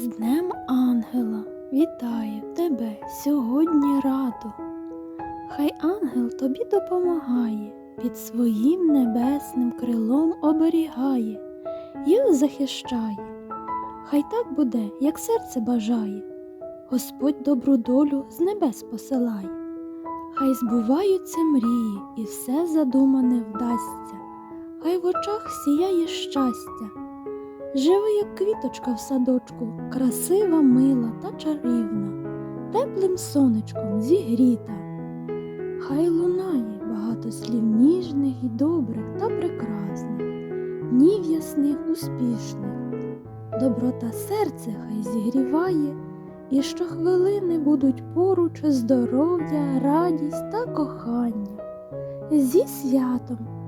З Днем Ангела вітаю тебе сьогодні раду. Хай ангел тобі допомагає, під своїм небесним крилом оберігає, їх захищає. Хай так буде, як серце бажає, Господь добру долю з небес посилає. Хай збуваються мрії, і все задумане вдасться, хай в очах сіяє щастя. Живи, як квіточка в садочку, красива, мила та чарівна, теплим сонечком зігріта. Хай лунає багато слів ніжних і добрих та прекрасних, днів ясних успішних. Доброта серце хай зігріває, і щохвилини будуть поруч здоров'я, радість та кохання. Зі святом